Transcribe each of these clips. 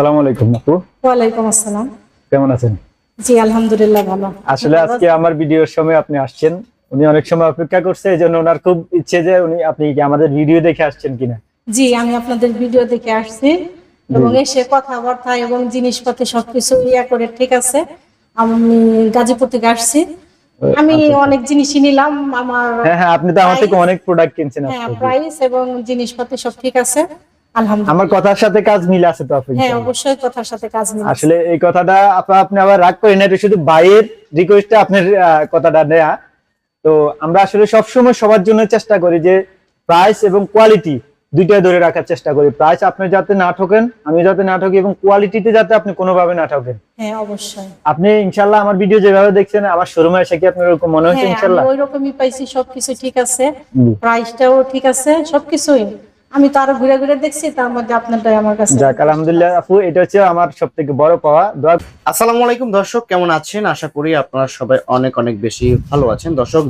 সালাম আলাইকুম আপু। ওয়ালাইকুম আসসালাম। কেমন আছেন? জি আলহামদুলিল্লাহ ভালো। আসলে আজকে আমার ভিডিওর সময় আপনি আসছেন। উনি অনেক সময় অপেক্ষা করছে এই জন্য ওনার খুব ইচ্ছে যে উনি আপনি কি আমাদের ভিডিও দেখে আসছেন কিনা। জি আমি আপনাদের ভিডিও দেখে আসছি এবং এসে কথাবার্তা এবং জিনিসপত্র সবকিছু ইয়া করে ঠিক আছে? আমি গাজীপুর থেকে আসছি। আমি অনেক জিনিসই নিলাম আমার হ্যাঁ হ্যাঁ আপনি তো আমার থেকে অনেক প্রোডাক্ট কিনছেন হ্যাঁ প্রাইস এবং জিনিসপত্র সব ঠিক আছে। আমার কথার সাথে কাজ মিলে আছে তো হ্যাঁ অবশ্যই কথার সাথে কাজ মিলে আসলে এই কথাটা আপনি আবার রাগ করেন না, এটা শুধু বাইয়ের রিকোয়েস্টে আপনার কথাটা তো আমরা আসলে সবসময় সবার জন্য চেষ্টা করি যে প্রাইস এবং কোয়ালিটি দুইটাই ধরে রাখার চেষ্টা করি। প্রাইস আপনি যাতে না ঠকেন আমি যাতে না ঠকি এবং কোয়ালিটিতে যাতে আপনি কোনোভাবে না ঠকেন। হ্যাঁ অবশ্যই। আপনি ইনশাল্লাহ আমার ভিডিও যেভাবে দেখছেন আমার শোরুমে এসে কি আপনার এরকম মনে হচ্ছে হ্যাঁ আমি ইনশাল্লাহ ওই রকমই পাইছি সবকিছু ঠিক আছে। প্রাইসটাও ঠিক আছে সবকিছুই। আমি তো আরও ঘুরে ঘুরে দেখছি তার মধ্যে আপনারটাই আমার কাছে। যাক আলহামদুলিল্লাহ আপু এটা হচ্ছে আমার সব থেকে বড় পাওয়া। দোয়া আসসালামু আলাইকুম দর্শক কেমন আছেন? আশা করি আপনারা সবাই অনেক অনেক বেশি ভালো আছেন। দর্শক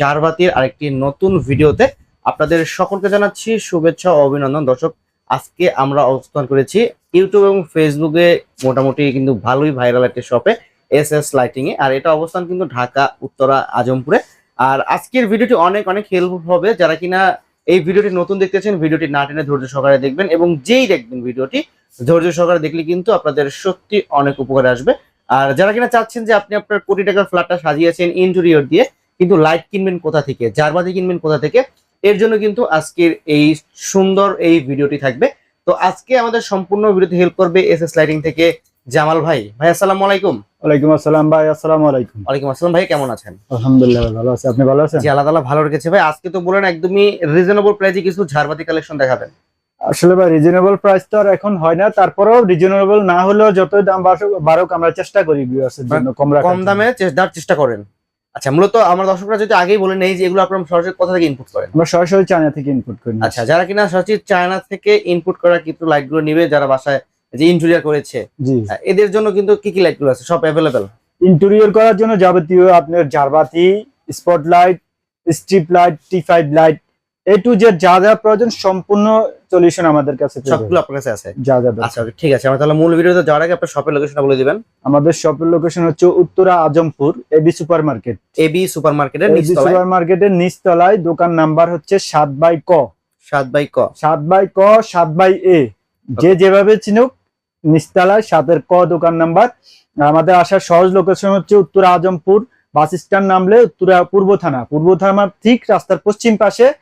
জারবাতির আরেকটি নতুন ভিডিওতে আপনাদের সকলকে জানাচ্ছি শুভেচ্ছা ও অভিনন্দন। দর্শক আজকে আমরা অবস্থান করেছি ইউটিউব এবং ফেসবুকে মোটামুটি কিন্তু ভালোই ভাইরাল একটি শপে এস এস লাইটিং এ আর এটা অবস্থান কিন্তু ঢাকা উত্তরা আজমপুরে। আর আজকের ভিডিওটি অনেক অনেক হেল্পফুল হবে। যারা কিনা এই ভিডিওটি নতুন দেখতেছেন ভিডিওটি না টেনে ধৈর্য সহকারে দেখবেন এবং যেই দেখবেন ভিডিওটি, ধৈর্য সহকারে দেখলে কিন্তু আপনাদের সত্যি অনেক উপকারে আসবে। আর যারা কিনা চাচ্ছেন যে আপনি আপনার কোটি টাকার ফ্ল্যাটটা সাজিয়েছেন ইন্টেরিয়র দিয়ে, কিন্তু লাইট কিনবেন কোথা থেকে, জারবাতি কিনবেন কোথা থেকে, এর জন্য কিন্তু আজকের এই সুন্দর এই ভিডিওটি থাকবে। তো আজকে আমাদের সম্পূর্ণ ভিডিওতে হেল্প করবে এস এস লাইটিং থেকে জামাল ভাই। ভাই, আসসালামু আলাইকুম। ওয়ালাইকুম আসসালাম ভাই আসসালামু আলাইকুম। ওয়ালাইকুম আসসালাম ভাই কেমন আছেন? আলহামদুলিল্লাহ ভালো আছে। আপনি ভালো আছেন? জি আল্লাহ তাআলা ভালো রেখেছে ভাই। আজকে তো বলেন একদমই রিজনেবল প্রাইসে কিছু ঝাড়বাতি কালেকশন দেখাবেন। আসলে ভাই রিজনেবল প্রাইস তো আর এখন হয় না তারপরেও রিজনেবল না হলেও যতই দাম বাড়ুক- আমরা চেষ্টা করি ভিউয়ার্সের জন্য কম রাখার কম দামে দেওয়ার চেষ্টা করেন। আচ্ছা মূলত আমার দর্শকরা যদি আগেই বলে নেই যে এগুলো আপনার সরাসরি কোথা থেকে ইনপুট করেন? আমরা সরাসরি চায়না থেকে ইনপুট করি। আচ্ছা যারা কিনা সরাসরি চায়না থেকে ইনপুট করা কিন্তু লাইটগুলো নিবে যারা বাসায় যে ইন্টেরিয়র করেছে। এদের জন্য কিন্তু কি কি লাইটগুলো আছে? সব অ্যাভেলেবেল ইন্টেরিয়র করার জন্য যাবতীয় আপনার ঝাড়বাতি spotlight strip light T five light A to Z যা যা প্রয়োজন সম্পূর্ণ সলিউশন আমাদের কাছে সবগুলো আপনার কাছে আছে? যা যা আচ্ছা ঠিক আছে। আমরা তাহলে মূল ভিডিওতে যাওয়ার আগে আপনার শপের লোকেশনটা বলে দিবেন। আমাদের শপের লোকেশন হচ্ছে Uttara Azampur AB super market AB super মার্কেটের নিচতলায়। সুপার মার্কেটের নিচতলায় দোকান নাম্বার হচ্ছে সাত বাই ক। সাত বাই ক। সাত বাই ক সাত বাই এ। যে যেভাবে চিনুক নিস্তালায় সাতের ক দোকান নাম্বার। আমাদের আসার সহজ লোকেশন হচ্ছে উত্তর আজমপুর বাস স্ট্যান্ড নামলে উত্তরা পূর্ব থানা। পূর্ব থানার ঠিক রাস্তার পশ্চিম পাশে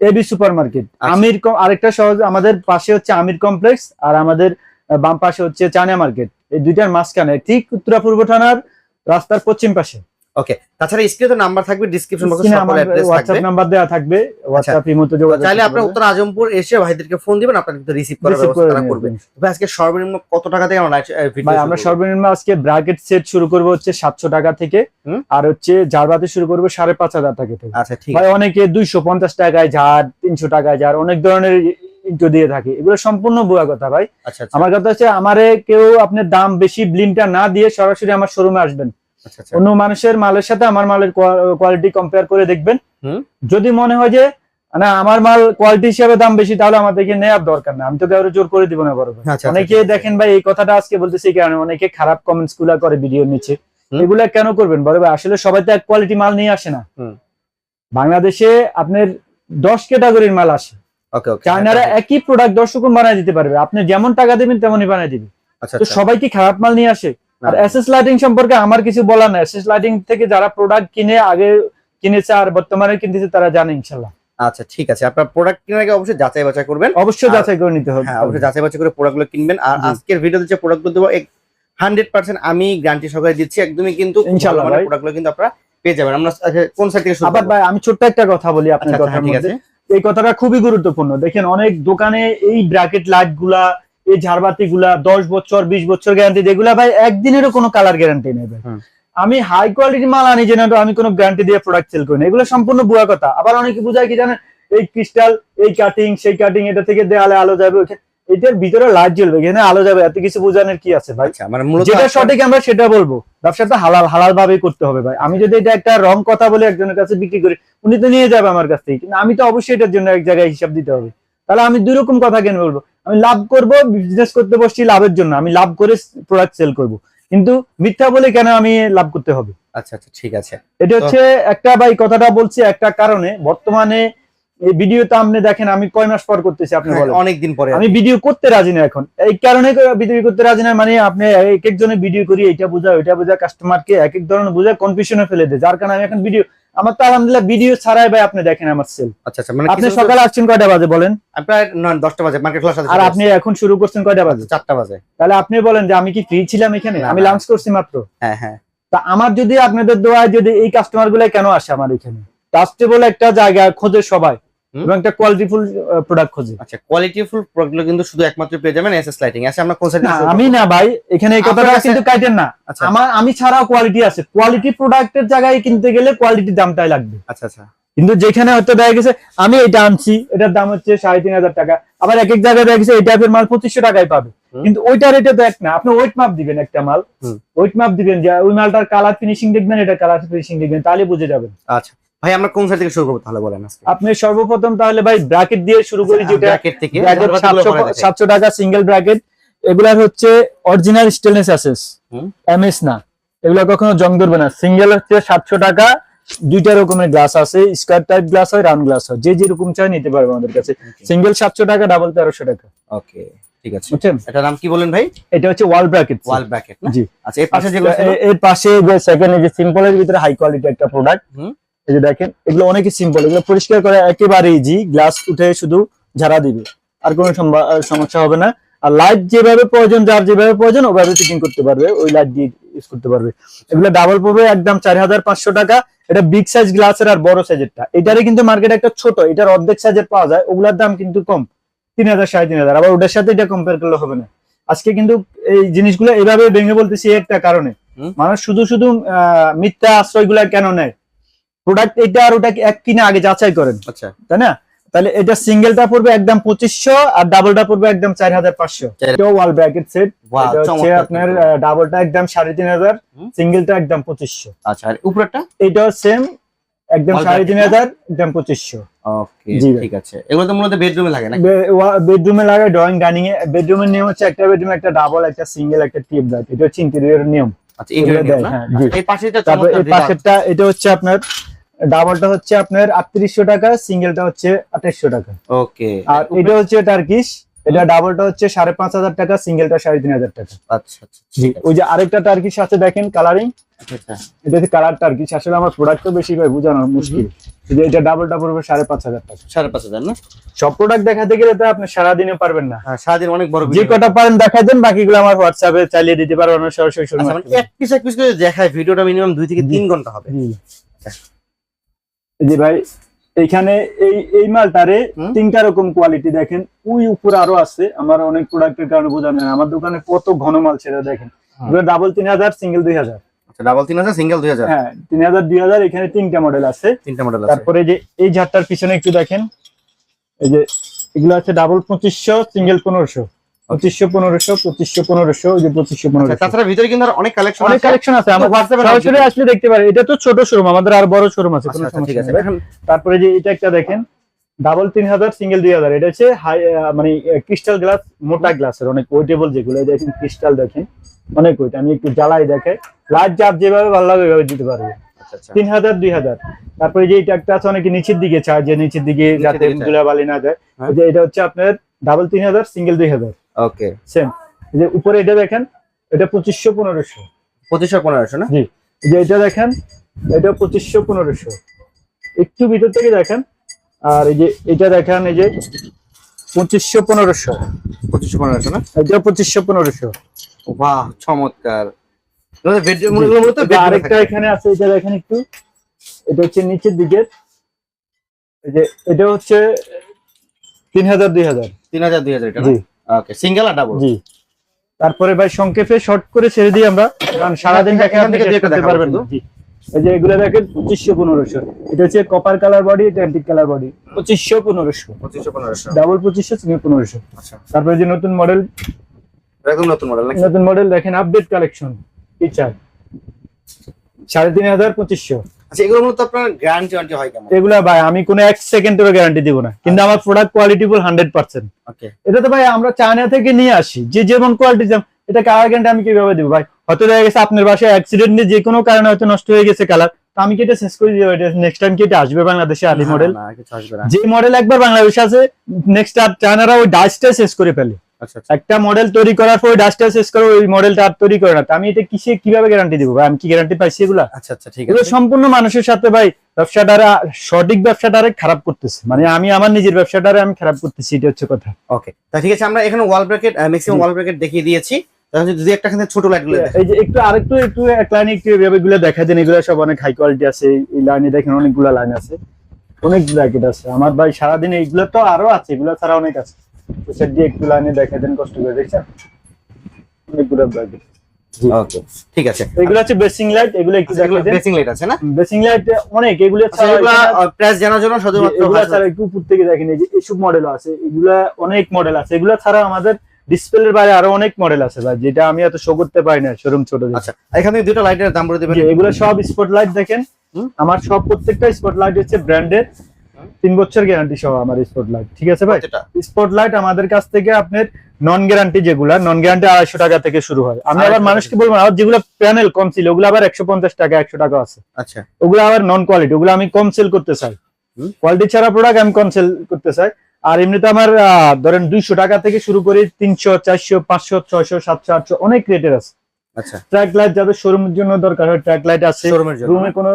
এবি সুপার মার্কেট আচ্ছা। আমির কম- আরেকটা সহজ আমাদের পাশে হচ্ছে আমির কমপ্লেক্স আর আমাদের বাম পাশে হচ্ছে চায়না মার্কেট। এই দুইটার মাঝখানে ঠিক উত্তরা পূর্ব থানার রাস্তার পশ্চিম পাশে। ওকে তাছাড়া স্ক্রিনে তো নাম্বার থাকবে ডিসক্রিপশন বক্সে সকল অ্যাড্রেস থাকবে। নাম্বার দেওয়া থাকবে হোয়াটসঅ্যাপ ইমোতে যোগাযোগ চাইলে পারবেন। উত্তর আজমপুর এসে ভাইদেরকে ফোন দিবেন আপনার কিন্তু রিসিভ করার ব্যবস্থা করে তারা করবে ভাই আজকে সর্বনিম্ন কত টাকা থেকে আমরা ভিডিও ভাই আমরা সর্বনিম্ন আজকে ব্র্যাকেট সেট শুরু করব হচ্ছে সাতশো টাকা থেকে আর হচ্ছে ঝাড়বাতি শুরু করব সাড়ে পাঁচ হাজার টাকা থেকে। আচ্ছা ঠিক ভাই অনেকে দুইশো পঞ্চাশ টাকায় ঝাড় তিনশো টাকায় ঝাড় অনেক ধরনের ইন্টো দিয়ে থাকে। এগুলো সম্পূর্ণ বুয়া কথা ভাই। আচ্ছা আচ্ছা। আমার কথা হচ্ছে আমারে কেউ আপনার দাম বেশি ব্লিনটা না দিয়ে সরাসরি আমার শোরুমে আসবেন। আচ্ছা আচ্ছা অন্য মানুষের মালের সাথে আমার মালের কোয়ালিটি কম্পেয়ার করে দেখবেন। যদি মনে হয় যে না আমার মাল কোয়ালিটি হিসাবে দাম বেশি তাহলে আমাদেরকে নেওয়ার দরকার না। আমি তো কারও জোর করে দিব না বড়। আচ্ছা, আচ্ছা, অনেকে আচ্ছা। দেখেন ভাই এই কথাটা আজকে বলতেছি কারণে অনেকে খারাপ কমেন্টসগুলা করে ভিডিও নিচে। হুম। এগুলা কেন করবেন বড় ভাই? আসলে সবাই তো এক কোয়ালিটি মাল নিয়ে আসে না। বাংলাদেশে আপনার দশ ক্যাটাগরির মাল আসে। চায়নারা একই প্রোডাক্ট দশ রকম বানায় দিতে পারবে। আপনি যেমন টাকা দেবেন তেমনই বানায় দিবে। আচ্ছা তো আচ্ছা। সবাই কি খারাপ মাল নিয়ে আসে? আর। এসএস লাইটিং সম্পর্কে আমার কিছু বলার না এসএস লাইটিং থেকে যারা প্রোডাক্ট কিনে আগে কিনেছে আর বর্তমানে কিনতেছে তারা জানে ইনশাল্লাহ আচ্ছা ঠিক আছে। আপনার প্রোডাক্ট কেনার আগে অবশ্যই যাচাই বাছাই করবেন। অবশ্যই যাচাই করে নিতে হবে। হ্যাঁ অবশ্যই যাচাই বাছাই করে প্রোডাক্টগুলো কিনবেন। আর আজকের ভিডিওতে যে প্রোডাক্টগুলো দেবো হান্ড্রেড পার্সেন্ট আমি গ্যারান্টি সহকারে দিচ্ছি। একদমই কিন্তু ইনশাআল্লাহ ভাই। প্রোডাক্টগুলো কিন্তু আপনারা পেয়ে যাবেন। আমরা আচ্ছা, কোন সাইড থেকে আবার ভাই আমি ছোট্ট একটা কথা বলি আপনার কথা হ্যাঁ, ঠিক আছে। এই কথাটা খুবই গুরুত্বপূর্ণ। দেখেন অনেক দোকানে এই ব্র্যাকেট লাইটগুলা এই ঝাড়বাতি গুলা দশ বছর বিশ বছর গ্যারান্টি এগুলা ভাই একদিনেরও কোনো কালার গ্যারান্টি নেই ভাই। আমি হাই কোয়ালিটির মাল আনি যেন আমি কোনো গ্যারান্টি দিয়ে প্রোডাক্ট সেল করি না। এগুলো সম্পূর্ণ বুয়া কথা। আবার অনেকে বুঝায় কি জানেন এই ক্রিস্টাল এই কাটিং সেই কাটিং এটা থেকে দেয়ালে আলো যাবে এটার ভিতরে লাইট জ্বলবে এখানে আলো যাবে এত কিছু বোঝানোর কি আছে ভাই? আচ্ছা মানে যেটা সঠিক আমরা সেটা বলব। ব্যবসাটা হালাল হালাল ভাবে করতে হবে ভাই। আমি যদি এটা একটা রং কথা বলে একজনের কাছে বিক্রি করি উনি তো নিয়ে যাবে আমার কাছ থেকে। কিন্তু আমি তো অবশ্যই এটার জন্য এক জায়গায় হিসাব দিতে হবে। তাহলে আমি দুই রকম কথা কেন বলব? আমি লাভ করব বিজনেস করতে বসছি লাভের জন্য। আমি লাভ করে প্রোডাক্ট সেল করব। কিন্তু মিথ্যা বলে কেন আমি লাভ করতে হবে? আচ্ছা আচ্ছা ঠিক আছে। এটা হচ্ছে একটা ভাই কথাটা বলছি একটা কারণে। বর্তমানে এই ভিডিওটা আপনি দেখেন আমি কয় মাস পর করতেছি আপনি বলেন। অনেকদিন পরে আমি ভিডিও করতে রাজি না এখন। এই কারণে ভিডিও করতে রাজি না মানে আপনি এক একজনের ভিডিও করি এটা বোঝা ওইটা বোঝা কাস্টমারকে এক এক ধরনের বোঝা কনফিউশনে ফেলে দেয়। যার কারণে আমি এখন ভিডিও আমার তো আলহামদুলিল্লাহ ভিডিও ছাড়াই ভাই আপনি দেখেন আমার সেল আচ্ছা আচ্ছা মানে আপনি সকালে আসছেন কয়টা বাজে বলেন? প্রায় বাজে মার্কেট খোলার সাথে আর আপনি এখন শুরু করছেন কয়টা বাজে? চারটা বাজে। তাহলে আপনি বলেন যে আমি কি ফ্রি ছিলাম এখানে? আমি। লাঞ্চ করছি মাত্র। হ্যাঁ হ্যাঁ। তা আমার যদি আপনাদের দোয়ায় যদি এই কাস্টমারগুলো কেন আসে আমার এখানে? ট্রাস্টেবল একটা জায়গা খোঁজে সবাই। এবং একটা কোয়ালিটিফুল প্রোডাক্ট খোঁজে। আচ্ছা কোয়ালিটিফুল প্রোডাক্টগুলো কিন্তু শুধু একমাত্র পেয়ে যাবেন এসএস লাইটিং আচ্ছা আমরা কোন সাইডে আমি না ভাই এখানে এই কথাটা কিন্তু কাটেন না। আচ্ছা। আমার আমি ছাড়াও কোয়ালিটি আছে। কোয়ালিটি প্রোডাক্টের জায়গায় কিনতে গেলে কোয়ালিটি দামটাই লাগবে। আচ্ছা আচ্ছা। কিন্তু যেখানে হয়তো দেখা গেছে আমি এটা আনছি এটার দাম হচ্ছে সাড়ে তিন হাজার টাকা। আবার এক এক জায়গায় দেখা গেছে এই টাইপের মাল পঁচিশশো টাকায় পাবে। কিন্তু ওইটা রেটে তো এক না। আপনি ওয়েট মাপ দিবেন একটা মাল। ওয়েট মাপ দিবেন যে ওই মালটার কালার ফিনিশিং দেখবেন এটা কালার ফিনিশিং দেখবেন তাহলে বুঝে যাবেন। আচ্ছা। ভাই আমরা কোন সাইড থেকে শুরু করব তাহলে বলেন আজকে? আপনি সর্বপ্রথম তাহলে ভাই ব্র্যাকেট দিয়ে শুরু করি যেটা ব্র্যাকেট থেকে ব্র্যাকেট ঝাড়বাতিগুলো সাতশো পরে দেখাই। সাতশো টাকা সিঙ্গেল ব্র্যাকেট এগুলার হচ্ছে অরিজিনাল স্টেনলেস অ্যাসেস। এমএস না। এগুলো কখনো জং ধরবে না। সিঙ্গেল হচ্ছে সাতশো টাকা। দুইটা রকমের গ্লাস আছে। স্কোয়ার টাইপ গ্লাস হয় রাউন্ড গ্লাস হয়। যে যেরকম চাই নিতে পারবে আমাদের কাছে। সিঙ্গেল সাতশো টাকা ডাবল তেরোশো টাকা। ওকে ঠিক আছে। বুঝছেন? এটার নাম কি বলেন ভাই? এটা হচ্ছে ওয়াল ব্র্যাকেট ওয়াল ব্র্যাকেট না? জি। আচ্ছা এর পাশে যেগুলো এর পাশে যে সেকেন্ড যে সিম্পল এর ভিতরে হাই কোয়ালিটি একটা প্রোডাক্ট। এই যে দেখেন এগুলো অনেকই সিম্পল এগুলো পরিষ্কার করে একেবারে ইজি গ্লাস উঠে শুধু ঝাড়া দিবে আর কোনো সমস্যা হবে না। আর লাইট যেভাবে প্রয়োজন যার যেভাবে প্রয়োজন ওভাবে ফিটিং করতে পারবে ওই লাইট দিয়ে ইউজ করতে পারবে। এগুলো ডাবল পড়বে একদম চার হাজার পাঁচশো টাকা। এটা বিগ সাইজ গ্লাসের আর বড় সাইজেরটা এটারে কিন্তু মার্কেটে একটা ছোট এটার অর্ধেক সাইজের পাওয়া যায় ওগুলোর দাম কিন্তু কম তিন হাজার সাড়ে তিন হাজার। আবার ওটার সাথে এটা কম্পেয়ার করলে হবে না। আজকে কিন্তু এই জিনিসগুলো এভাবে ভেঙে বলতেছি একটা কারণে। মানুষ শুধু শুধু আহ, মিথ্যা আশ্রয়গুলা কেন নেয়? প্রোডাক্ট এটা আর ওটা এক কিনা আগে যাচাই করেন। আচ্ছা। তাই না? তাহলে এটা সিঙ্গেলটা পড়বে একদম পঁচিশশো আর ডাবলটা পড়বে একদম চার হাজার পাঁচশো। ওয়াল ব্র্যাকেট সেট হচ্ছে আপনার ডাবলটা একদম সাড়ে তিন হাজার। সিঙ্গেলটা একদম পঁচিশশো। আচ্ছা আর উপরেরটা? এটাও সেম একদম সাড়ে তিন হাজার একদম পঁচিশশো। ঠিক আছে। এগুলো তো মূলত বেডরুমে লাগে না বেডরুমে লাগে ড্রয়িং ডাইনিং এ বেডরুমের নিয়ম হচ্ছে একটা বেডরুমে একটা ডাবল একটা সিঙ্গেল একটা টিপ লাইট এটা হচ্ছে ইন্টেরিয়র নিয়ম। আচ্ছা হ্যাঁ। আচ্ছা, এই পাশেটা তারপর এই পাশেরটা এটা হচ্ছে আপনার ডাবলটা হচ্ছে আপনার আটত্রিশশো টাকা সিঙ্গেলটা হচ্ছে টাকা। ওকে। আর এটা হচ্ছে টার্কিশ এটা ডাবলটা হচ্ছে সাড়ে পাঁচ হাজার টাকা সিঙ্গেলটা সাড়ে তিন হাজার টাকা। আচ্ছা আচ্ছা ঠিক ওই যে আরেকটা টার্কিশ আছে দেখেন কালারিং আচ্ছা, আচ্ছা। এটা হচ্ছে কালার টার্কিশ আসলে আমার প্রোডাক্ট তো বেশি ভাই বোঝানো মুশকিল। যে এটা ডাবলটা পড়বে সাড়ে পাঁচ হাজার টাকা। সাড়ে পাঁচ হাজার না? সব প্রোডাক্ট দেখাতে গেলে তো আপনি সারাদিনে পারবেন না। হ্যাঁ সারাদিন অনেক বড় যে কটা পারেন দেখাই দেন বাকিগুলো আমার হোয়াটসঅ্যাপে চালিয়ে দিতে পারব আমরা সরাসরি শুরু আচ্ছা, মানে এক পিস এক পিস করে দেখায় ভিডিওটা মিনিমাম দুই থেকে তিন ঘণ্টা হবে। জি। ভাই এইখানে এই এই মালটারে। তিনটা রকম কোয়ালিটি দেখেন। ওই উপরে আরও আছে আমার অনেক প্রোডাক্টের কারণে বোঝা আমার দোকানে কত ঘন মাল সেটা দেখেন। ডাবল তিন হাজার সিঙ্গেল দুই হাজার। আচ্ছা ডাবল সিঙ্গেল হ্যাঁ তিন হাজার দুই হাজার এখানে তিনটা মডেল আছে। তিনটা মডেল আছে। তারপরে যে এই ঝাড়টার পিছনে একটু দেখেন এই যে এগুলো আছে ডাবল সিঙ্গেল পনেরোশো। পঁচিশশো পনেরোশো পঁচিশশো পনেরোশো যে পঁচিশশো আচ্ছা, পনেরোশো তাছাড়া ভিতরে কিন্তু অনেক কালেকশন অনেক কালেকশন আছে। আমার হোয়াটসঅ্যাপে সরাসরি আসলে দেখতে পারে এটা তো ছোট শোরুম আমাদের আর বড় শোরুম আছে আচ্ছা ঠিক আছে। তারপরে যে এটা একটা দেখেন ডাবল তিন হাজার সিঙ্গেল দুই হাজার। এটা হচ্ছে হাই মানে ক্রিস্টাল গ্লাস মোটা গ্লাসের অনেক ওয়েটেবল যেগুলো। দেখেন ক্রিস্টাল দেখেন অনেক ওয়েট। আমি একটু জ্বালাই দেখে। লাইট চাপ যেভাবে ভালো লাগে ওইভাবে দিতে পারবে। আচ্ছা আচ্ছা। তিন হাজার দুই হাজার। তারপরে যে এটা একটা আছে অনেকে নিচের দিকে চায় যে নিচের দিকে যাতে। ধুলাবালি না যায়। হ্যাঁ। যে এটা হচ্ছে আপনার ডাবল তিন হাজার সিঙ্গেল দুই হাজার। ওকে। সেম। যে উপরে এটা দেখেন এটা পঁচিশশো পনেরোশো। পঁচিশশো পনেরোশো না? জি। এই যে এটা দেখেন এটা পঁচিশশো পনেরোশো। একটু ভিতর থেকে দেখেন আর এই যে এটা দেখেন এই যে পঁচিশশো পনেরোশো। পঁচিশশো পনেরোশো না? এটা পঁচিশশো পনেরোশো। বাহ চমৎকার। আরেকটা এখানে আছে এটা দেখেন একটু। এটা হচ্ছে নিচের দিকের। এই যে এটা হচ্ছে তিন হাজার দুই হাজার। তিন হাজার দুই হাজার এটা ওকে সিঙ্গেল আর ডাবল জি। তারপরে ভাই সংক্ষেপে শর্ট করে ছেড়ে দিই আমরা। কারণ সারাদিন এখান দেখে পারবেন। জি। এই যে এগুলো দেখেন পঁচিশশো পনেরোশো। এটা হচ্ছে কপার কালার বডি এটা অ্যান্টিক কালার বডি পঁচিশশো পনেরোশো। পঁচিশশো পনেরোশো। ডাবল পঁচিশশো সিঙ্গেল পনেরোশো। আচ্ছা। তারপরে যে নতুন মডেল একদম নতুন মডেল নতুন মডেল দেখেন আপডেট কালেকশন ফিচার সাড়ে তিন হাজার পঁচিশশো। আচ্ছা এগুলো মূলত আপনার গ্যারান্টি ওয়ারেন্টি হয় কেমন? এগুলা ভাই আমি কোনো এক সেকেন্ডেরও গ্যারান্টি দিব না। কিন্তু আমার product quality full hundred percent এটা তো ভাই আমরা চায়না থেকে নিয়ে আসি। যে যেমন কোয়ালিটি এটা কালার গ্যারান্টি আমি কীভাবে দিব ভাই? হয়তো দেখা গেছে আপনার বাসায় অ্যাক্সিডেন্ট নিয়ে যে কোনো কারণে হয়তো নষ্ট হয়ে গেছে কালার তো আমি কি এটা শেষ করে দিব? এটা নেক্সট টাইম কি এটা আসবে বাংলাদেশে আলি মডেল যে মডেল একবার বাংলাদেশে আছে নেক্সট আর চায়নারা ওই ডাস্টটা শেষ করে ফেলে। আচ্ছা আচ্ছা। একটা মডেল তৈরি করার পর ডাস্টটা শেষ করে ওই মডেলটা আর তৈরি করে না। তো আমি এটা কিসে কীভাবে গ্যারান্টি দিব ভাই? আমি কি গ্যারান্টি পাইছি এগুলা? আচ্ছা আচ্ছা ঠিক আছে। সম্পূর্ণ মানুষের সাথে ভাই ব্যবসাটারে সঠিক ব্যবসাটারে খারাপ করতেছে। মানে আমি আমার নিজের ব্যবসাটারে আমি খারাপ করতেছি এটা হচ্ছে কথা। ওকে তা ঠিক আছে আমরা এখানে wall bracket maximum wall bracket দেখিয়ে দিয়েছি। যদি একটা এখানে ছোট লাইটগুলো এই যে একটু আরেকটু একটু এক লাইনে একটু এভাবে গুলো দেখা দেন এগুলো সব অনেক হাই কোয়ালিটি আছে। এই লাইনে দেখেন অনেকগুলো লাইন আছে। অনেক ব্র্যাকেট আছে। আমার ভাই সারাদিন এইগুলো তো আরও আছে এগুলো ছাড়া অনেক আছে। ওই দিয়ে একটু লাইনে দেখা দেন কষ্ট করে দেখছেন? অনেকগুলো ব্র্যাকেট ওকে ঠিক আছে। এগুলো হচ্ছে বেসিং লাইট এগুলো একটু আচ্ছা, বেসিং লাইট আছে না? বেসিং লাইট অনেক এগুলো আচ্ছা প্রাইস জানার জন্য শুধুমাত্র এগুলা ছাড়া একটু উপর থেকে দেখেন এই যে এইসব মডেল আছে। এগুলা অনেক মডেল আছে। এগুলা ছাড়া আমাদের ডিসপ্লের বাইরে আরও অনেক মডেল আছে ভাই যেটা আমি এত শো করতে পারি না শোরুম ছোট আচ্ছা এখানে দুটো লাইটের দাম বলে দেবেন। এগুলো সব স্পটলাইট দেখেন। আমার সব প্রত্যেকটা স্পটলাইট হচ্ছে ব্র্যান্ডেড তিন বছর গ্যারান্টি সহ আমার স্পটলাইট ঠিক আছে ভাই? কতটা? স্পটলাইট আমাদের কাছ থেকে আপনার নন গ্যারান্টি যেগুলা নন গ্যারান্টি আড়াইশো টাকা থেকে শুরু হয়। আমি আবার মানুষকে বলব আর যেগুলো প্যানেল কম ছিল ওগুলো আবার একশো পঞ্চাশ টাকা একশো টাকা আছে। আচ্ছা। ওগুলো আবার নন কোয়ালিটি ওগুলো আমি কম সেল করতে চাই। কোয়ালিটি ছাড়া প্রোডাক্ট আমি কম সেল করতে চাই। আর এমনিতে আমার ধরেন দুইশো টাকা থেকে শুরু করে তিনশো চারশো পাঁচশো ছয়শো সাতশো আটশো অনেক রেটের আছে। আচ্ছা। ট্র্যাক লাইট যাদের শোরুমের জন্য দরকার হয় ট্র্যাক লাইট আছে। জন্য। রুমে কোনো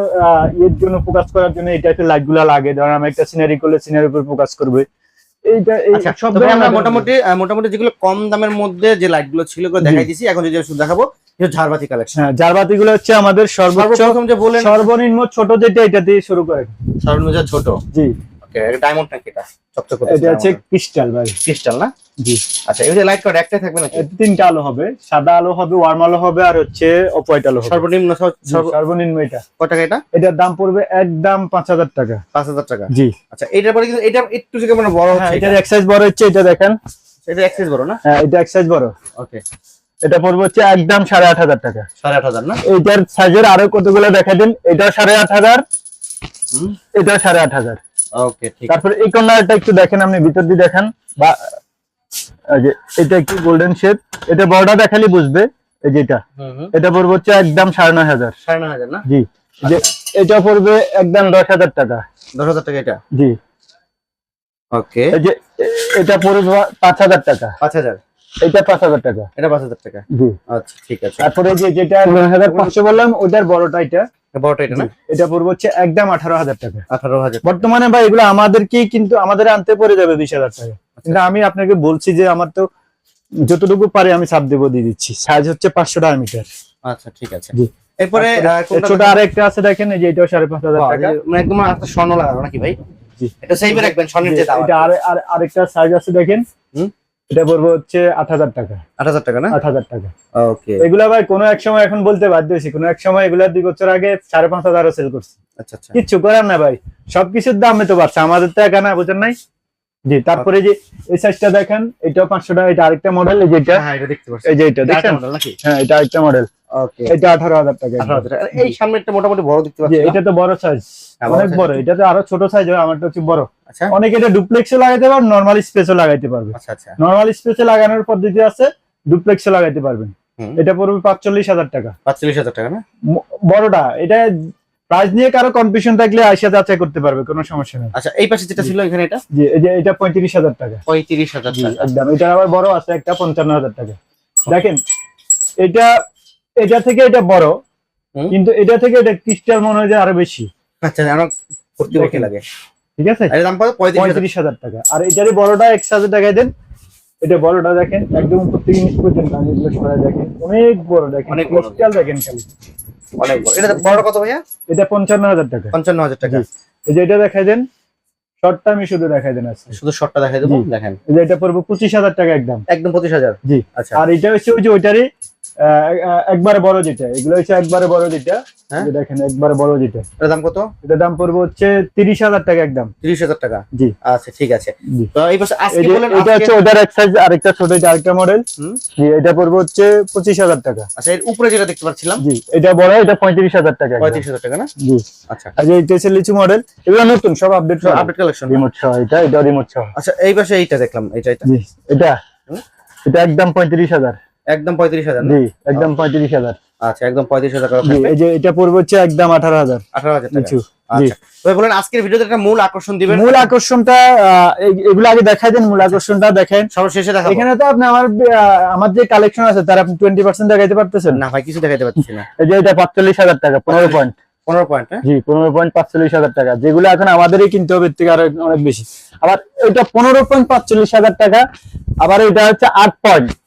ইয়ের জন্য ফোকাস করার জন্য এই টাইপের লাইটগুলা লাগে। ধরেন আমি একটা সিনারি করলে সিনারির উপর ফোকাস করবে। আচ্ছা মোটামুটি মোটামুটি যেগুলো কম দামের মধ্যে যে লাইটগুলো ছিল ওগুলো দেখাই দিছি। এখন যদি দেখাবো ঝাড়বাতি কালেকশন হ্যাঁ জারবাতি গুলো হচ্ছে আমাদের সর্বোচ্চ যে সর্বনিম্ন ছোট যেটা এটা দিয়ে শুরু করে সর্বনিম্ন ছোট। জি। ওকে ডায়মন্ড নাকি এটা? এটা হচ্ছে ক্রিস্টাল ভাই। ক্রিস্টাল না? জি। আচ্ছা এই যে লাইট কার্ড একটাই থাকবে তিনটা আলো হবে। সাদা আলো হবে ওয়ার্ম আলো হবে আর হচ্ছে আলো হবে। সর্বনিম্ন সর্বনিম্ন এটা। কত টাকা এটা? এটার দাম পড়বে একদম পাঁচ হাজার টাকা। পাঁচ হাজার টাকা। জি। আচ্ছা এটার পরে কিন্তু এটা একটু থেকে মানে বড় হ্যাঁ হচ্ছে এটার এক্সাইজ বড় হচ্ছে এটা দেখেন। এটা এক্সেস বড় না? হ্যাঁ এটা এক্সাইজ বড়। ওকে এটা পড়বে হচ্ছে একদম সাড়ে আট হাজার টাকা। সাড়ে আট হাজার না? এইটার সাইজের আরও কতগুলো দেখা দিন? এটা সাড়ে আট হাজার। হুম। এটা সাড়ে আট হাজার। ওকে ঠিক তারপরে এই কর্নারটা একটু দেখেন আপনি ভিতর দিয়ে দেখেন। বা যে এটা একটু গোল্ডেন শেপ এটা বড়টা দেখালি বুঝবে এই যে এটা। পড়বে হচ্ছে একদম সাড়ে নয় হাজার। সাড়ে নয় হাজার না? জি। যে এটা পড়বে একদম দশ হাজার টাকা। দশ হাজার টাকা এটা? জি। ওকে এই যে এটা পড়বে পাঁচ হাজার টাকা। পাঁচ হাজার? এটা পাঁচ হাজার টাকা। এটা পাঁচ হাজার টাকা? জি। আচ্ছা ঠিক আছে। তারপরে যে যেটা নয় হাজার পাঁচশো বললাম ওটার বড়টা এটা। বড়টা এটা না? এটা পড়বে হচ্ছে একদম আঠারো হাজার টাকা। আঠারো হাজার বর্তমানে ভাই এগুলো আমাদেরকেই কিন্তু আমাদের আনতে পড়ে যাবে বিশ হাজার টাকা। কিন্তু আমি আপনাকে বলছি যে আমার তো যতটুকু পারে আমি ছাপ দেবো দিয়ে দিচ্ছি। সাইজ হচ্ছে পাঁচশো টাকা মিটার। আচ্ছা ঠিক আছে। জি। এরপরে ছোট আর আছে দেখেন এই যে এটাও সাড়ে পাঁচ হাজার বাহ, টাকা। মানে একদম একটা স্বর্ণ লাগানো নাকি ভাই? জি। এটা সেইভে রাখবেন স্বর্ণের যে দাম এটা আর আর- আরেকটা সাইজ আছে দেখেন। হুম। এটা পড়বে হচ্ছে আট হাজার টাকা। আট হাজার টাকা না? আট হাজার টাকা। ওকে। এগুলা ভাই কোনো এক সময় এখন বলতে বাধ্য হয়েছি কোনো এক সময় এগুলা দুই বছর আগে সাড়ে পাঁচ হাজারও সেল করছি। আচ্ছা আচ্ছা। কিচ্ছু করার না ভাই সবকিছুর দামে তো বাড়ছে আমাদের তো একা না বুঝেন নাই। জি তারপরে যে এই সাইজটা দেখেন এটাও পাঁচশো টাকা এটা আরেকটা মডেল এই যে এটা হ্যাঁ এটা দেখতে পাচ্ছি। এই যে এটা দেখেন হ্যাঁ এটা আরেকটা মডেল ওকে। এটা আঠারো হাজার টাকা। এই সামনেরটা মোটামুটি বড় দেখতে পাচ্ছি এটা তো বড় সাইজ হ্যাঁ, অনেক বড় এটা তো আরও ছোট সাইজ হয় আমারটা হচ্ছে বড়। আচ্ছা। অনেকে এটা ডুপ্লেক্সও লাগাইতে পারবে নর্মাল স্পেসও লাগাইতে পারবে আচ্ছা আচ্ছা। নর্মাল স্পেসে লাগানোর পদ্ধতি আছে ডুপ্লেক্সও লাগাইতে পারবেন। এটা পড়বে পাঁচচল্লিশ হাজার টাকা। পাঁচচল্লিশ হাজার টাকা না? বড়টা এটা প্রাইস নিয়ে কারও কনফিউশন থাকলে আইসা যাচাই করতে পারবে কোনো সমস্যা নেই। আচ্ছা এই পাশে যেটা ছিল এখানে এটা? জি এটা পঁয়ত্রিশ হাজার টাকা। পঁয়ত্রিশ হাজার টাকা। একদম। এটার আবার বড় আছে একটা পঞ্চান্ন হাজার টাকা। দেখেন এটা এটা থেকে এটা বড় কিন্তু এটা থেকে এটা ক্রিস্টাল মনে হয় যে আরও বেশি। আচ্ছা ভর্তি লাগে। ঠিক আছে? দাম কত? পঁয়ত্রিশ হাজার। টাকা। আর এটারই বড়টা এক হাজার টাকায় দেন এটা বড়টা দেখেন একদম উপর থেকে নিচ পর্যন্ত আমি এগুলো দেখেন। অনেক বড় দেখেন অনেক। ক্রিস্টাল দেখেন খালি। অনেক বড়। এটা বড় কত ভাইয়া? এটা পঞ্চান্ন হাজার টাকা। পঞ্চান্ন হাজার টাকা। এই যে এটা দেখাই দেন শর্টটা আমি শুধু দেখাই দেন আজকে। শুধু শর্টটা দেখাই দেবো? দেখেন। এই যে এটা পড়বে পঁচিশ হাজার টাকা একদম। একদম পঁচিশ হাজার? জি। আচ্ছা। আর এটা হচ্ছে ওই যে ওইটারই একবারে বড় যেটা এগুলো হচ্ছে একবারে বড় যেটা। হ্যাঁ? দেখেন একবারে বড় যেটা। এটার দাম কত? এটার দাম পড়বে হচ্ছে তিরিশ হাজার টাকা একদম। তিরিশ হাজার টাকা? জি। আচ্ছা ঠিক আছে। এটা হচ্ছে ওটার এক সাইজ আরেকটা ছোট এটা আরেকটা মডেল এটা পড়বে হচ্ছে পঁচিশ হাজার টাকা। আচ্ছা এর উপরে যেটা দেখতে পাচ্ছিলাম জি এটা বড় এটা পঁয়ত্রিশ হাজার টাকা। পঁয়ত্রিশ হাজার টাকা না? জি। আচ্ছা। আর যে এটা হচ্ছে লিচু মডেল এগুলো নতুন সব আপডেট আপডেট কালেকশন রিমোট সহ এটা এটা রিমোট সহ। আচ্ছা এই পাশে এইটা দেখলাম এটা। এটা এটা একদম পঁয়ত্রিশ হাজার। একদম পঁয়ত্রিশ হাজার? জি একদম পঁয়ত্রিশ হাজার। আচ্ছা একদম পঁয়ত্রিশ হাজার টাকা এই যে এটা পড়বে হচ্ছে একদম আঠারো হাজার। আঠারো হাজার টাকা। আচ্ছা। বলেন আজকের ভিডিওতে একটা মূল আকর্ষণ দিবেন। মূল আকর্ষণটা এগুলো আগে দেখাই দেন মূল আকর্ষণটা দেখেন। সর্বশেষে দেখাবো। এখানে তো আপনি আমার আমার যে কালেকশন আছে তার আপনি টোয়েন্টি পার্সেন্ট দেখাইতে পারতেছেন? না ভাই কিছু দেখাইতে পারছি না। এই যে এটা পাঁচচল্লিশ হাজার টাকা পনেরো পয়েন্ট পনেরো পয়েন্ট হ্যাঁ? জি পনেরো পয়েন্ট পাঁচচল্লিশ হাজার টাকা। যেগুলো এখন আমাদেরই কিনতে হবে থেকে আরও অনেক বেশি। আবার এটা পনেরো পয়েন্ট পাঁচচল্লিশ হাজার টাকা আবার এটা হচ্ছে আট পয়েন্ট আট পয়েন্ট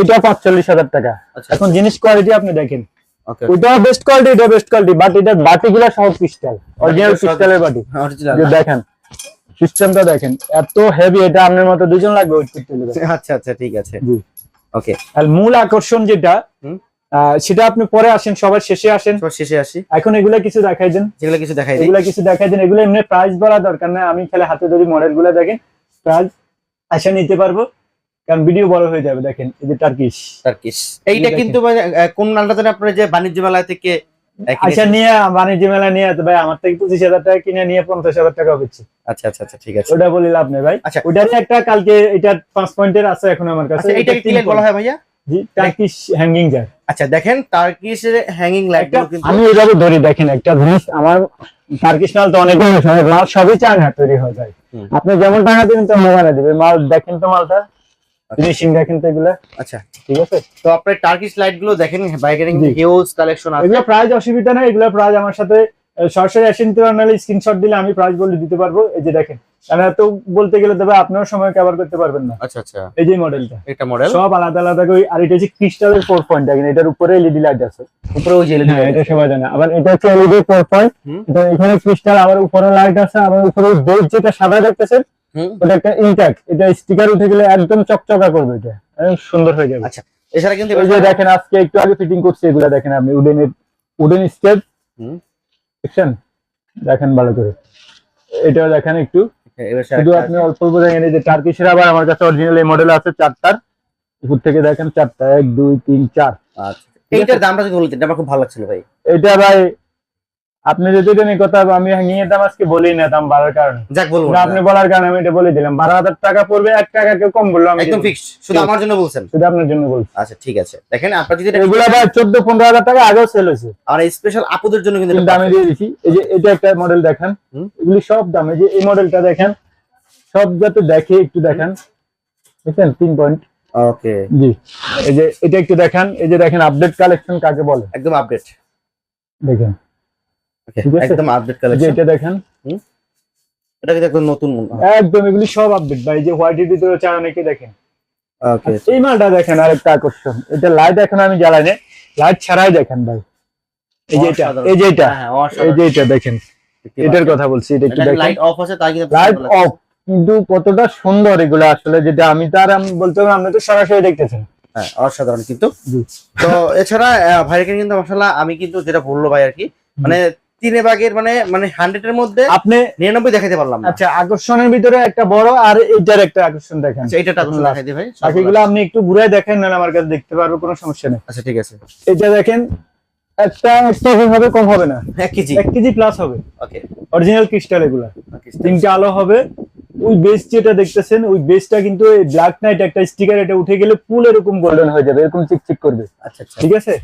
এটা পাঁচচল্লিশ হাজার টাকা। আচ্ছা। এখন জিনিস কোয়ালিটি আপনি দেখেন। ওকে বেস্ট কোয়ালিটি এটা বেস্ট কোয়ালিটি বাট এটা বাটি গুলা সব ক্রিস্টাল অরিজিনাল সব- বাটি। দেখেন সিস্টেমটা দেখেন এত হেভি এটা আপনার মতো দুজন লাগবে ওই করতে আচ্ছা আচ্ছা ঠিক আছে। ওকে আর মূল আকর্ষণ যেটা সেটা আপনি পরে আসেন সবার শেষে আসেন। শেষে আসি। এখন এগুলা কিছু দেখাই দেন। যেগুলো কিছু দেখাই এগুলা কিছু দেখাই দেন। এগুলো এমনি প্রাইস বলা দরকার না। আমি খালি হাতে ধরি মডেলগুলা দেখেন। প্রাইস আসা নিতে পারব। কারণ ভিডিও বড় হয়ে যাবে দেখেন এই যে টার্কিশ টার্কিশ এইটা কিন্তু কোন জানেন আপনার যে বাণিজ্য মেলা থেকে আচ্ছা নিয়ে বাণিজ্য মেলা নিয়ে ভাই আমার থেকে পঁচিশ হাজার টাকা কিনে নিয়ে পঞ্চাশ হাজার টাকা হচ্ছে আচ্ছা আচ্ছা আচ্ছা ঠিক আছে। ওটা বলি লাভ নেই ভাই। আচ্ছা। ওটারই একটা কালকে এটা পাঁচ পয়েন্টের আছে এখন আমার কাছে। আচ্ছা এইটাকে কি বলা হয় ভাইয়া? জি টার্কিশ হ্যাঙ্গিং জার আচ্ছা দেখেন টার্কিশের হ্যাঙ্গিং লাইট কিন্তু আমি ধরি দেখেন একটা জিনিস আমার টার্কিশ মাল তো অনেক মাল সবই চায়না তৈরি হয়ে যায়। আপনি যেমন টাকা দিবেন তেমন টাকা দিবে মাল দেখেন তো মালটা। ফিনিশিং দেখেন তো এগুলা আচ্ছা। ঠিক আছে? তো আপনার টার্কিশ লাইটগুলো দেখেন বাইকের। হিউজ কালেকশন আছে। এগুলো প্রাইস অসুবিধা নেই এগুলো প্রাইস আমার সাথে সরাসরি আসেন তো স্ক্রিনশট দিলে আমি প্রাইস বলে দিতে পারব। এই যে দেখেন কারণ এত বলতে গেলে তবে আপনার সময় কভার করতে পারবেন না। আচ্ছা আচ্ছা। এই যে মডেলটা এটা মডেল সব আলাদা আলাদা করে আর এটা হচ্ছে ক্রিস্টালের পয়েন্ট দেখেন এটার উপরে এলইডি লাইট আছে। উপরে ওই যে LED হ্যাঁ এটা সবাই জানে। আবার এটা হচ্ছে এলইডি ফোর পয়েন্ট। এখানে ক্রিস্টাল আবার উপরে লাইট আছে আবার উপরে বেস যেটা সাদা দেখতেছেন। ওটা একটা ইনট্যাক্ট এটা স্টিকার উঠে গেলে একদম চকচকা করবে এটা। সুন্দর হয়ে যাবে। আচ্ছা এছাড়া কিন্তু এই যে দেখেন আজকে একটু আগে ফিটিং করছি এগুলা দেখেন আপনি উডেনের উডেন স্টেপ দেখছেন? দেখেন ভালো করে। এটাও দেখেন একটু। শুধু আপনি অল্প অল্প দেখেন এই যে টার্কিশের আবার আমার কাছে অরিজিনাল এই মডেল আছে চারটার। উপর থেকে দেখেন চারটা এক দুই তিন চার। আচ্ছা এইটার দামটা যদি বলতেন আমার খুব ভালো লাগছিল ভাই। এটা ভাই আপনি যদি নিয়ে কথা আমি হ্যাঙ্গিং এর দাম আজকে বলি না দাম বাড়ার কারণে। যাক বলব আপনি বলার কারণে আমি এটা বলে দিলাম। বারো হাজার টাকা পড়বে এক টাকা কেউ কম বলল আমি একদম দিব। ফিক্সড শুধু আমার জন্য বলছেন? শুধু আপনার জন্য বলছি। আচ্ছা ঠিক আছে। দেখেন আপনার যদি এগুলা ভাই চোদ্দ পনেরো হাজার টাকা আগেও সেল হয়েছে। আর স্পেশাল আপুদের জন্য কিন্তু আমি দিয়ে দিচ্ছি এই যে এটা একটা মডেল দেখেন। এগুলি সব দাম। এই যে এই মডেলটা দেখেন সব যাতে দেখে একটু দেখেন। দেখছেন? তিন পয়েন্ট ওকে জি। এই যে এটা একটু দেখেন। এই যে দেখেন আপডেট কালেকশন কাকে বলে? একদম আপডেট দেখেন? একদম আপডেট কালেকশন এটা দেখেন। এটা কিন্তু একদম নতুন একদম এগুলি সব আপডেট ভাই যে হোয়াইটের ভিতরে চায় অনেকে দেখেন। ওকে এই মালটা দেখেন আরেকটা আকর্ষণ। এটা লাইট এখন আমি জ্বালাই না লাইট ছাড়াই দেখেন ভাই। এই যে এটা এই যে এটা হ্যাঁ এই যে এটা দেখেন। এটার কথা বলছি এটা একটু দেখেন। লাইট অফ আছে তাই কিন্তু লাইট অফ কিন্তু কতটা সুন্দর এগুলো আসলে যেটা আমি তার আমি বলতে পারব আপনি তো সরাসরি দেখতেছেন। হ্যাঁ অসাধারণ কিন্তু। তো এছাড়া ভাইকে কিন্তু মশলা আমি কিন্তু যেটা বলল ভাই আর কি মানে তিনে ভাগের মানে মানে হান্ড্রেড এর মধ্যে আপনি নিরানব্বই দেখাতে পারলাম আচ্ছা আকর্ষণের ভিতরে একটা বড় আর এইটার একটা আকর্ষণ দেখেন। আচ্ছা দেখাই ভাই বাকিগুলো আপনি একটু ঘুরে দেখেন না আমার কাছে দেখতে পারব কোনো সমস্যা নেই। আচ্ছা ঠিক আছে। এটা দেখেন একটা একটা হবে কম হবে না। এক কেজি। এক কেজি প্লাস হবে। ওকে অরিজিনাল ক্রিস্টাল এগুলা। তিনটা আলো হবে। ওই বেস যেটা দেখতেছেন ওই বেসটা কিন্তু এই ব্ল্যাক নাইট একটা স্টিকার এটা উঠে গেলে ফুল এরকম গোল্ডেন হয়ে যাবে এরকম চিকচিক করবে। আচ্ছা আচ্ছা। ঠিক আছে?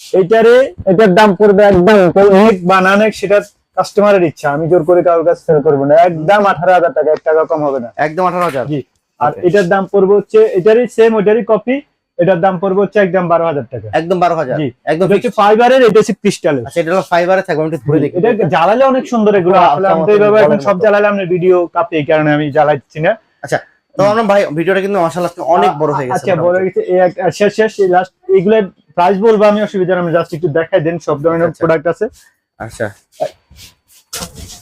এটারে এটার দাম পড়বে একদম অনেক বানানে সেটা কাস্টমারের ইচ্ছা। আমি জোর করে কারোর কাছে সেল করব না। একদম আঠারো হাজার টাকা এক টাকা কম হবে না। একদম আঠারো হাজার? জি। আর এটার দাম পড়বে হচ্ছে এটারই সেম ওটারই কপি এটার দাম পড়বে হচ্ছে একদম বারো হাজার টাকা। একদম বারো হাজার? জি। একদম হচ্ছে ফাইবারের এটা হচ্ছে ক্রিস্টালের আচ্ছা এটা হলো ফাইবারে থাকবে আমি একটু ধরে দেখি। এটা জ্বালালে অনেক সুন্দর এগুলো। হ্যাঁ, আসলে আমি তো এইভাবে এখন সব মতো। জ্বালালে আমরা ভিডিও কাপে এই কারণে আমি জ্বালাচ্ছি না। তো আমরা ভাই ভিডিওটা কিন্তু অনেক বড় হয়ে গেছে আচ্ছা বড় হয়ে গেছে। এই একটা শেষ শেষ লাস্ট এগুলো প্রাইস বলব আমি অসুবিধা আমি জাস্ট একটু দেখাই দেন সব ধরনের আচ্ছা। প্রোডাক্ট আছে। আচ্ছা।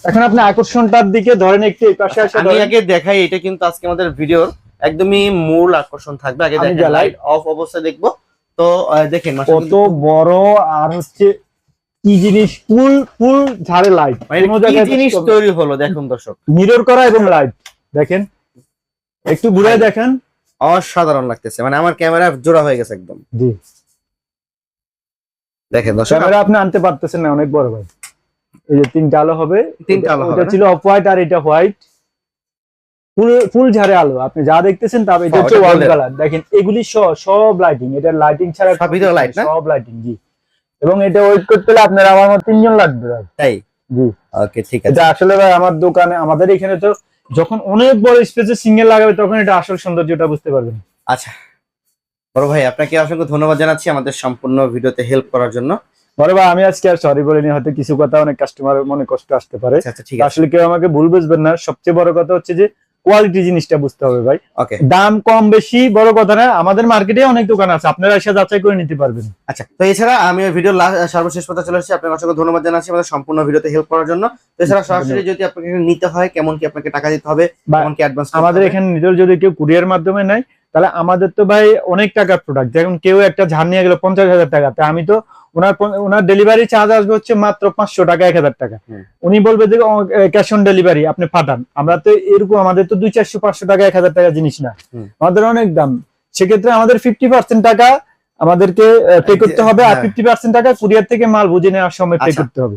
এখন আপনি আকর্ষণটার দিকে ধরেন একটু এই পাশে আসে আমি আগে দেখাই এটা কিন্তু আজকে আমাদের ভিডিওর একদমই মূল আকর্ষণ থাকবে। আগে দেখেন লাইট অফ অবস্থায় দেখব। তো দেখেন কত বড় আর হচ্ছে কি জিনিস? ফুল ফুল ঝাড়ে লাইট মানে কোনো কি জায়গায় জিনিস তৈরি হলো দেখুন দর্শক। মিরর করা এবং লাইট দেখেন। একটু ঘুরে দেখেন। অসাধারণ লাগতেছে মানে আমার ক্যামেরা জোড়া হয়ে গেছে একদম। জি। দেখেন দর্শক ক্যামেরা আপনি আনতে পারতেছেন না অনেক বড় ভাই। এই যে তিনটা আলো হবে তিনটা আলো ওটা ছিল অফ হোয়াইট আর এটা হোয়াইট ফুল ফুল ঝাড়ে আলো আপনি যা দেখতেছেন তবে এটা হ্যাঁ, হচ্ছে ওয়াল কালার দেখেন এগুলি সব- সব লাইটিং এটা লাইটিং ছাড়া ভিতরে light না? সব লাইটিং জি। এবং এটা ওয়েট করতে হলে আপনার আমার মতো তিনজন লাগবে ভাই। তাই? জি। ওকে ঠিক আছে। এটা আসলে ভাই আমার দোকানে আমাদের এখানে তো যখন অনেক বড় স্পেসে সিঙ্গেল লাগাবে তখন এটা আসল সৌন্দর্যটা বুঝতে পারবেন। আচ্ছা। বড় ভাই আপনাকে অসংখ্য ধন্যবাদ জানাচ্ছি আমাদের সম্পূর্ণ ভিডিওতে হেল্প করার জন্য। বড় ভাই আমি আজকে আর সরি বলিনি হয়তো কিছু কথা অনেক কাস্টমার মনে কষ্ট আসতে পারে। আচ্ছা আচ্ছা ঠিক আসলে কেউ আমাকে ভুল বুঝবেন না। সবচেয়ে বড় কথা হচ্ছে যে কোয়ালিটি জিনিসটা বুঝতে হবে ভাই। ওকে দাম কম বেশি বড় কথা না আমাদের মার্কেটে অনেক দোকান আছে আপনারা এসে যাচাই করে নিতে পারবেন। আচ্ছা তো এছাড়া আমি ভিডিও সর্বশেষ পথে চলে এসেছি আপনাকে অসংখ্য ধন্যবাদ জানাচ্ছি আমাদের সম্পূর্ণ ভিডিওতে হেল্প করার জন্য। তো এছাড়া সরাসরি যদি আপনাকে নিতে হয় কেমন কি আপনাকে টাকা দিতে হবে বা কেমন কি অ্যাডভান্স আমাদের এখানে নিজের যদি কেউ কুরিয়ার মাধ্যমে নেয় তাহলে আমাদের তো ভাই অনেক টাকার প্রোডাক্ট যেমন কেউ একটা ঝাড় নিয়ে গেল পঞ্চাশ হাজার টাকা তা আমি তো ওনার ওনার ডেলিভারি চার্জ আসবে হচ্ছে মাত্র পাঁচশো টাকা এক হাজার টাকা। উনি বলবে যে ক্যাশ অন ডেলিভারি আপনি পাঠান। আমরা তো এরকম আমাদের তো দুই চারশো পাঁচশো টাকা এক হাজার টাকা জিনিস না। আমাদের অনেক দাম। সেক্ষেত্রে আমাদের ফিফটি পার্সেন্ট টাকা আমাদেরকে পে করতে হবে আর হ্যাঁ। ফিফটি পার্সেন্ট টাকা কুরিয়ার থেকে মাল বুঝে নেওয়ার সময় পে আচ্ছা। করতে হবে।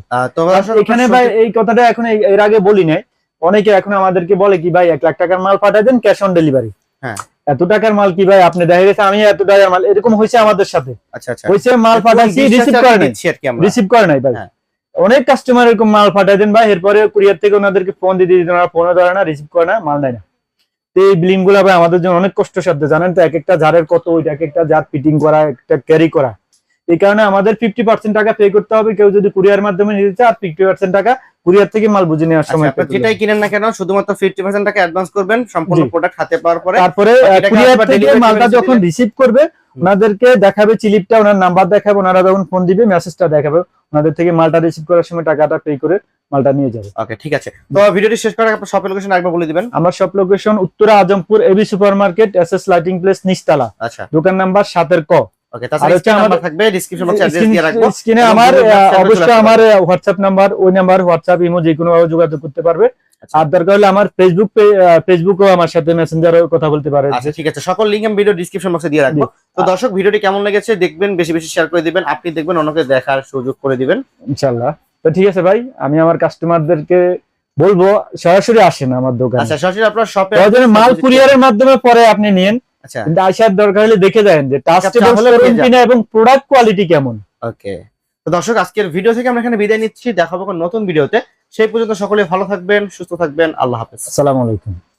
এখানে ভাই এই কথাটা এখন এর আগে বলি নাই। অনেকে এখন আমাদেরকে বলে কি ভাই এক লাখ টাকার মাল পাঠায় দেন ক্যাশ অন ডেলিভারি হ্যাঁ। এত টাকার মাল কি ভাই? আপনি দেখা গেছে আমি এত টাকার মাল এরকম হয়েছে আমাদের সাথে। আচ্ছা আচ্ছা। হয়েছে মাল পাঠাচ্ছি রিসিভ করে নাই। রিসিভ করে নাই ভাই। হ্যাঁ। অনেক কাস্টমার এরকম মাল পাঠায় দেন ভাই এরপরে কুরিয়ার থেকে ওনাদেরকে ফোন দিতে দিতে ওনারা ফোনও ধরে না রিসিভ করে না মাল নেয় না। তো এই বিলিংগুলা ভাই আমাদের জন্য অনেক কষ্ট সাধ্য জানেন তো এক একটা জারের কত ওইটা এক একটা জার ফিটিং করা একটা ক্যারি করা। এই কারণে আমাদের ফিফটি পার্সেন্ট টাকা পে করতে হবে কেউ যদি কুরিয়ার মাধ্যমে নিতে চায় আর ফিফটি পার্সেন্ট টাকা কুরিয়ার থেকে মাল বুঝে নেওয়ার আচ্ছা, সময় pay যেটাই কিনেন না কেন শুধুমাত্র ফিফটি পার্সেন্ট টাকা অ্যাডভান্স করবেন সম্পূর্ণ প্রোডাক্ট হাতে পাওয়ার পরে তারপরে কুরিয়ার থেকে মালটা যখন রিসিভ করবে ওনাদেরকে দেখাবে চিলিপটা ওনার নাম্বার দেখাবে ওনারা যখন ফোন দিবে মেসেজটা দেখাবে ওনাদের থেকে মালটা রিসিভ করার সময় টাকাটা পে করে মালটা নিয়ে যাবে। ওকে ঠিক আছে। তো ভিডিওটি শেষ করার আগে আপনার শপের লোকেশন একবার বলে দিবেন। আমার সব location Uttara Azampur AB super market S S lighting place নিচতলা। আচ্ছা। দোকান নাম্বার সাতের ক। ওকে আর তাছাড়া হচ্ছে স্ক্রিন নাম্বার থাকবে ডিসক্রিপশন বক্সে দিয়ে রাখব। স্ক্রিনে আমার Google Maps আহ, channel অবশ্যই আমার হোয়াটসঅ্যাপ নাম্বার ওই নাম্বার হোয়াটসঅ্যাপ ইমো যে কোনো ভাবে যোগাযোগ করতে পারবে। আচ্ছা। আর দরকার হলে আমার ফেসবুক ফেসবুকও আমার সাথে মেসেঞ্জারে কথা বলতে পারে। আচ্ছা ঠিক আছে। সকল লিংক আমি ভিডিও ডিসক্রিপশন বক্সে দিয়ে রাখব। তো দর্শক ভিডিওটি কেমন লেগেছে দেখবেন বেশি বেশি শেয়ার করে দিবেন আপনি দেখবেন অন্যকে দেখার সুযোগ করে দিবেন। ইনশাল্লাহ তো ঠিক আছে ভাই আমি আমার কাস্টমারদেরকে বলব সরাসরি আসেন আমার দোকানে। আচ্ছা সরাসরি আপনার শপে মাল কুরিয়ারের মাধ্যমে পরে আপনি নিন আচ্ছা কিন্তু আসার দরকার হলে দেখে যান যে টাস্টেবল শোরুম কিনা এবং প্রোডাক্ট কোয়ালিটি কেমন। ওকে তো দর্শক আজকের ভিডিও থেকে আমরা এখানে বিদায় নিচ্ছি। দেখাবো নতুন ভিডিওতে সেই পর্যন্ত সকলে ভালো থাকবেন সুস্থ থাকবেন। আল্লাহ হাফেজ। আসসালামু আলাইকুম।